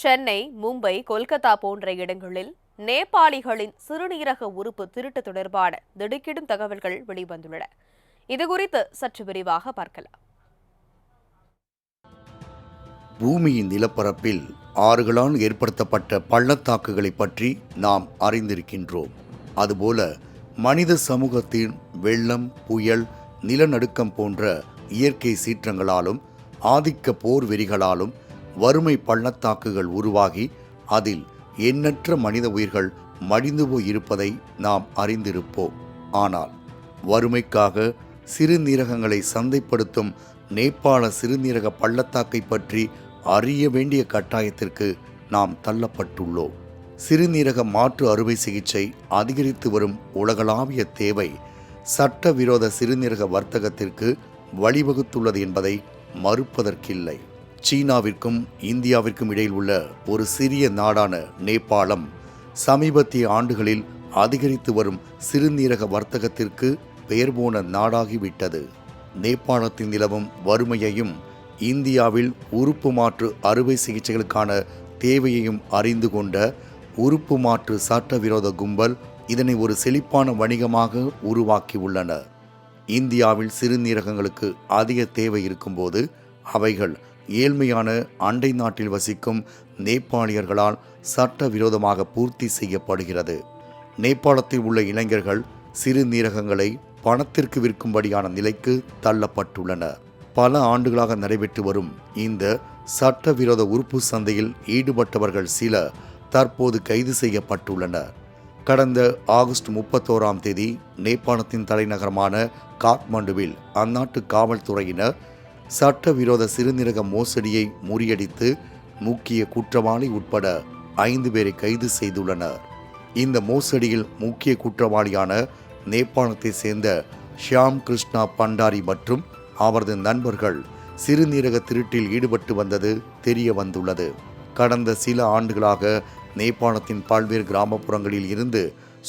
சென்னை மும்பை கொல்கத்தா போன்ற இடங்களில் நேபாளிகளின் சிறுநீரக உறுப்பு திருட்டு தொடர்பான திடுக்கிடும் தகவல்கள் வெளிவந்துள்ளன. இதுகுறித்து சற்று விரிவாக பார்க்கலாம். பூமியின் நிலப்பரப்பில் ஆறுகளால் ஏற்படுத்தப்பட்ட பள்ளத்தாக்குகளை பற்றி நாம் அறிந்திருக்கின்றோம். அதுபோல மனித சமூகத்தின் வெள்ளம் புயல் நிலநடுக்கம் போன்ற இயற்கை சீற்றங்களாலும் ஆதிக்க போர் வெறிகளாலும் வறுமை பள்ளத்தாக்குகள் உருவாகி அதில் எண்ணற்ற மனித உயிர்கள் மடிந்து போயிருப்பதை நாம் அறிந்திருப்போம். ஆனால் வறுமைக்காக சிறுநீரகங்களை சந்தைப்படுத்தும் நேபாள சிறுநீரக பள்ளத்தாக்கை பற்றி அறிய வேண்டிய கட்டாயத்திற்கு நாம் தள்ளப்பட்டுள்ளோம். சிறுநீரக மாற்று அறுவை சிகிச்சை அதிகரித்து வரும் உலகளாவிய தேவை சட்டவிரோத சிறுநீரக வர்த்தகத்திற்கு வழிவகுத்துள்ளது என்பதை மறுப்பதற்கில்லை. சீனாவிற்கும் இந்தியாவிற்கும் இடையில் உள்ள ஒரு சிறிய நாடான நேபாளம் சமீபத்திய ஆண்டுகளில் அதிகரித்து வரும் சிறுநீரக வர்த்தகத்திற்கு பெயர் போன நாடாகிவிட்டது. நேபாளத்தில் நிலவும் வறுமையையும் இந்தியாவில் உறுப்பு மாற்று அறுவை சிகிச்சைகளுக்கான தேவையையும் அறிந்து கொண்ட உறுப்பு மாற்று சட்டவிரோத கும்பல் இதனை ஒரு செழிப்பான வணிகமாக உருவாக்கியுள்ளன. இந்தியாவில் சிறுநீரகங்களுக்கு அதிக தேவை இருக்கும்போது அவைகள் ஏழ்மையான அண்டை நாட்டில் வசிக்கும் நேபாளியர்களால் சட்டவிரோதமாக பூர்த்தி செய்யப்படுகிறது. நேபாளத்தில் உள்ள இளைஞர்கள் சிறுநீரகங்களை பணத்திற்கு விற்கும்படியான நிலைக்கு தள்ளப்பட்டுள்ளனர் பல ஆண்டுகளாக நடைபெற்று வரும் இந்த சட்டவிரோத உறுப்பு சந்தையில் ஈடுபட்டவர்கள் சில தற்போது கைது செய்யப்பட்டுள்ளனர். கடந்த ஆகஸ்ட் முப்பத்தோராம் தேதி நேபாளத்தின் தலைநகரமான காத்மாண்டுவில் அந்நாட்டு காவல்துறையினர் சட்டவிரோத சிறுநீரக மோசடியை முறியடித்து முக்கிய குற்றவாளி உட்பட ஐந்து பேரை கைது செய்துள்ளனர். இந்த மோசடியில் முக்கிய குற்றவாளியான நேபாளத்தை சேர்ந்த ஷியாம் கிருஷ்ணா பண்டாரி மற்றும் அவரது நண்பர்கள் சிறுநீரக திருட்டில் ஈடுபட்டு வந்தது தெரிய வந்துள்ளது. கடந்த சில ஆண்டுகளாக நேபாளத்தின் பல்வேறு கிராமப்புறங்களில் இருந்து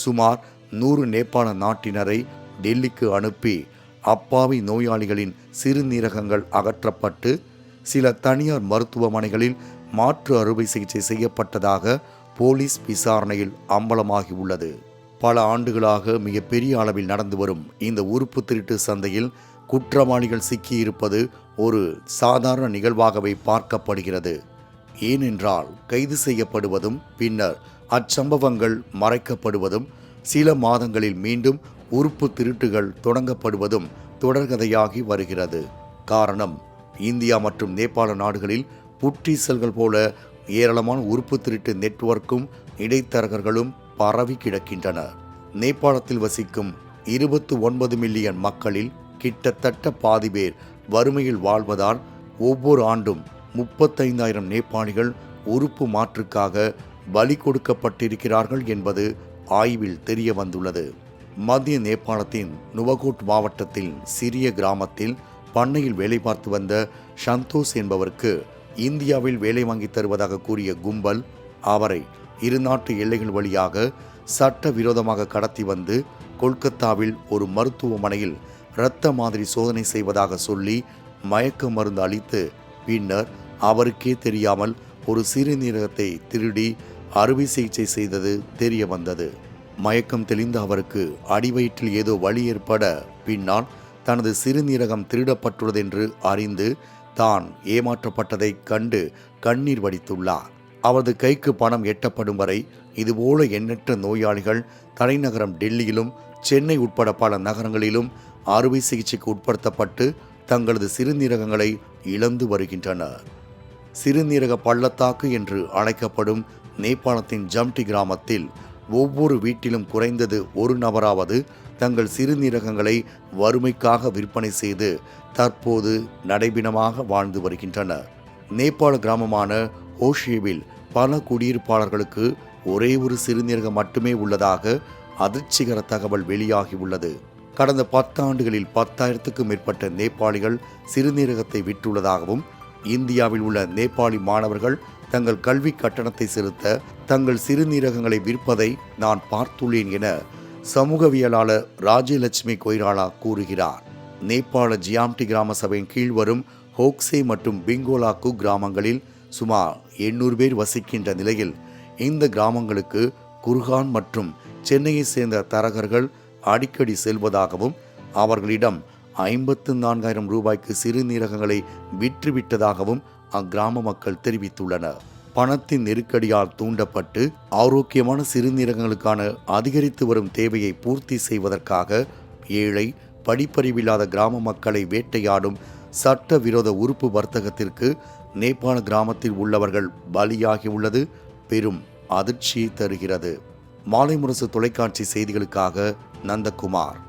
சுமார் நூறு நேபாள நாட்டினரை டெல்லிக்கு அனுப்பி அப்பாவி நோயாளிகளின் சிறுநீரகங்கள் அகற்றப்பட்டு சில தனியார் மருத்துவமனைகளில் மாற்று அறுவை சிகிச்சை செய்யப்பட்டதாக போலீஸ் விசாரணையில் அம்பலமாகி உள்ளது. பல ஆண்டுகளாக மிகப்பெரிய அளவில் நடந்து வரும் இந்த உறுப்பு திருட்டு சந்தையில் குற்றவாளிகள் சிக்கியிருப்பது ஒரு சாதாரண நிகழ்வாகவே பார்க்கப்படுகிறது. ஏனென்றால் கைது செய்யப்படுவதும் பின்னர் அச்சம்பவங்கள் மறைக்கப்படுவதும் சில மாதங்களில் மீண்டும் உறுப்பு திருட்டுகள் தொடங்கப்படுவதும் தொடர்கதையாகி வருகிறது. காரணம் இந்தியா மற்றும் நேபாள நாடுகளில் புற்றீசல்கள் போல ஏராளமான உறுப்பு திருட்டு நெட்வொர்க்கும் இடைத்தரகர்களும் பரவி கிடக்கின்றன நேபாளத்தில் வசிக்கும் இருபத்து ஒன்பது மில்லியன் மக்களில் கிட்டத்தட்ட பாதி பேர் வறுமையில் வாழ்வதால் ஒவ்வொரு ஆண்டும் முப்பத்தைந்தாயிரம் நேபாளிகள் உறுப்பு மாற்றுக்காக பலி கொடுக்கப்பட்டிருக்கிறார்கள் என்பது ஆய்வில் தெரிய வந்துள்ளது மத்திய நேபாளத்தின் நுவகோட் மாவட்டத்தில் சிறிய கிராமத்தில் பண்ணையில் வேலை பார்த்து வந்த சந்தோஷ் என்பவருக்கு இந்தியாவில் வேலை வாங்கி தருவதாக கூறிய கும்பல் அவரை இரு நாட்டு எல்லைகள் வழியாக சட்ட விரோதமாக கடத்தி வந்து கொல்கத்தாவில் ஒரு மருத்துவமனையில் இரத்த மாதிரி சோதனை செய்வதாக சொல்லி மயக்க மருந்து அளித்து பின்னர் அவருக்கே தெரியாமல் ஒரு சிறுநீரகத்தை திருடி அறுவை சிகிச்சை செய்தது தெரிய வந்தது. மயக்கம் தெளிந்த அவருக்கு அடிவயிற்றில் ஏதோ வழி ஏற்பட பின்னால் தனது சிறுநீரகம் திருடப்பட்டுள்ளதென்று அறிந்து தான் ஏமாற்றப்பட்டதைக் கண்டு கண்ணீர் வடித்துள்ளார். அவரது கைக்கு பணம் எட்டப்படும் வரை இதுபோல எண்ணற்ற நோயாளிகள் தலைநகரம் டெல்லியிலும் சென்னை உட்பட பல நகரங்களிலும் அறுவை சிகிச்சைக்கு உட்படுத்தப்பட்டு தங்களது சிறுநீரகங்களை இழந்து வருகின்றனர். சிறுநீரக பள்ளத்தாக்கு என்று அழைக்கப்படும் நேபாளத்தின் ஜம்டி கிராமத்தில் ஒவ்வொரு வீட்டிலும் குறைந்தது ஒரு நபராவது தங்கள் சிறுநீரகங்களை வறுமைக்காக விற்பனை செய்து தற்போது நடைபிணமாக வாழ்ந்து வருகின்றனர் நேபாள கிராமமான ஓஷேவில் பல குடியிருப்பாளர்களுக்கு ஒரே ஒரு சிறுநீரகம் மட்டுமே உள்ளதாக அதிர்ச்சிகர தகவல் வெளியாகியுள்ளது கடந்த பத்தாண்டுகளில் பத்தாயிரத்துக்கும் மேற்பட்ட நேபாளிகள் சிறுநீரகத்தை விற்றுள்ளதாகவும் இந்தியாவில் உள்ள நேபாளி மாணவர்கள் தங்கள் கல்வி கட்டணத்தை செலுத்த தங்கள் சிறுநீரகங்களை விற்பதை நான் பார்த்துள்ளேன் என சமூகவியலாளர் ராஜலட்சுமி கொய்ராலா கூறுகிறார். நேபாள ஜியாம்டி கிராம சபையின் கீழ் வரும் ஹோக்சே மற்றும் பிங்கோலாக்கு கிராமங்களில் சுமார் எண்ணூறு பேர் வசிக்கின்ற நிலையில் இந்த கிராமங்களுக்கு குர்கான் மற்றும் சென்னையை சேர்ந்த தரகர்கள் அடிக்கடி செல்வதாகவும் அவர்களிடம் ஐம்பத்து நான்காயிரம் ரூபாய்க்கு சிறுநீரகங்களை விற்றுவிட்டதாகவும் அக்கிராம மக்கள் தெரிவித்துள்ளனர். பணத்தின் நெருக்கடியால் தூண்டப்பட்டு ஆரோக்கியமான சிறுநீரகங்களுக்கான அதிகரித்து வரும் தேவையை பூர்த்தி செய்வதற்காக ஏழை படிப்பறிவில்லாத கிராம மக்களை வேட்டையாடும் சட்டவிரோத உறுப்பு வர்த்தகத்திற்கு நேபாள கிராமத்தில் உள்ளவர்கள் பலியாகியுள்ளது. பெரும் அதிர்ச்சியை தருகிறது. மாலை முரசு தொலைக்காட்சி செய்திகளுக்காக நந்தகுமார்.